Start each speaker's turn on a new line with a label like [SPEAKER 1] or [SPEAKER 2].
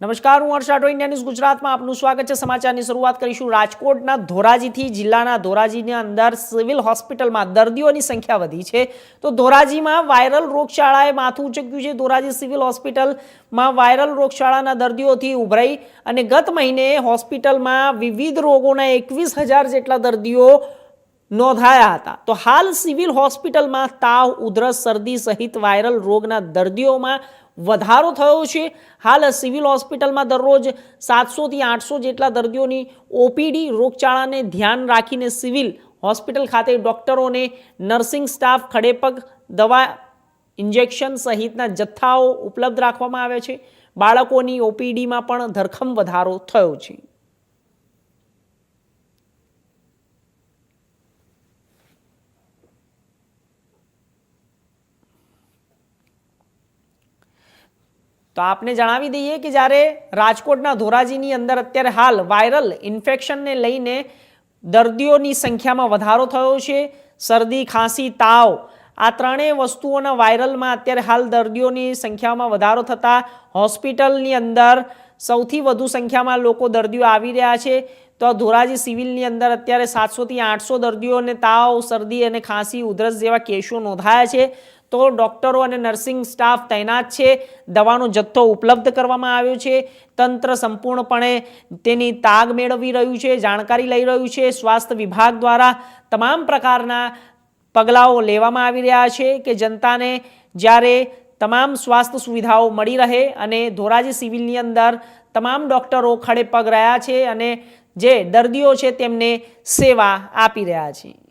[SPEAKER 1] નમસ્કાર, હું હર્ષ Rathod India news ગુજરાતમાં આપનું સ્વાગત છે. સમાચારની શરૂઆત કરીશું રાજકોટના ધોરાજીથી. જિલ્લાના ધોરાજીની અંદર સિવિલ હોસ્પિટલમાં દર્દીઓની સંખ્યા વધી છે. તો ધોરાજીમાં વાયરલ રોગશાળાએ માથું ઉચક્યું છે. ધોરાજી સિવિલ હોસ્પિટલમાં વાયરલ રોગશાળાના દર્દીઓથી ઉભરાઈ અને ગત મહિને હોસ્પિટલમાં વિવિધ રોગોના એકવીસ હજાર જેટલા દર્દીઓ નોંધાયા હતા. તો હાલ સિવિલ હોસ્પિટલમાં તાવ, ઉધરસ, શરદી સહિત વાયરલ રોગના દર્દીઓમાં વધારો થયો છે. હાલ સિવિલ હોસ્પિટલમાં દરરોજ સાતસોથી આઠસો જેટલા દર્દીઓની ઓપીડી રોગચાળાને ધ્યાન રાખીને સિવિલ હોસ્પિટલ ખાતે ડોક્ટરોને નર્સિંગ સ્ટાફ, ખડેપગ, દવા ઇન્જેક્શન સહિતના જથ્થાઓ ઉપલબ્ધ રાખવામાં આવે છે. બાળકોની ઓપીડીમાં પણ ધરખમ વધારો થયો છે. તો આપને જણાવી દઈએ કે જ્યારે રાજકોટના ધોરાજીની અંદર અત્યારે હાલ વાયરલ ઇન્ફેક્શનને લઈને દર્દીઓની સંખ્યામાં વધારો થયો છે. શરદી, ખાંસી, તાવ આ ત્રણેય વસ્તુઓના વાયરલમાં અત્યારે હાલ દર્દીઓની સંખ્યામાં વધારો થતાં હોસ્પિટલની અંદર સૌથી વધુ સંખ્યામાં લોકો દર્દીઓ આવી રહ્યા છે. તો ધોરાજી સિવિલની અંદર અત્યારે સાતસોથી આઠસો દર્દીઓને તાવ, શરદી અને ખાંસી, ઉધરસ જેવા કેસો નોંધાયા છે. તો ડૉક્ટરો અને નર્સિંગ સ્ટાફ તૈનાત છે. દવાનો જથ્થો ઉપલબ્ધ કરવામાં આવ્યો છે. તંત્ર સંપૂર્ણપણે તેની તાગ મેળવી રહ્યું છે, જાણકારી લઈ રહ્યું છે. સ્વાસ્થ્ય વિભાગ દ્વારા તમામ પ્રકારના પગલાઓ લેવામાં આવી રહ્યા છે કે જનતાને જ્યારે તમામ સ્વાસ્થ્ય સુવિધાઓ મળી રહે અને ધોરાજી સિવિલની અંદર તમામ ડૉક્ટરો ખડે પગ રહ્યા છે અને જે દર્દીઓ છે તેમને સેવા આપી રહ્યા છે.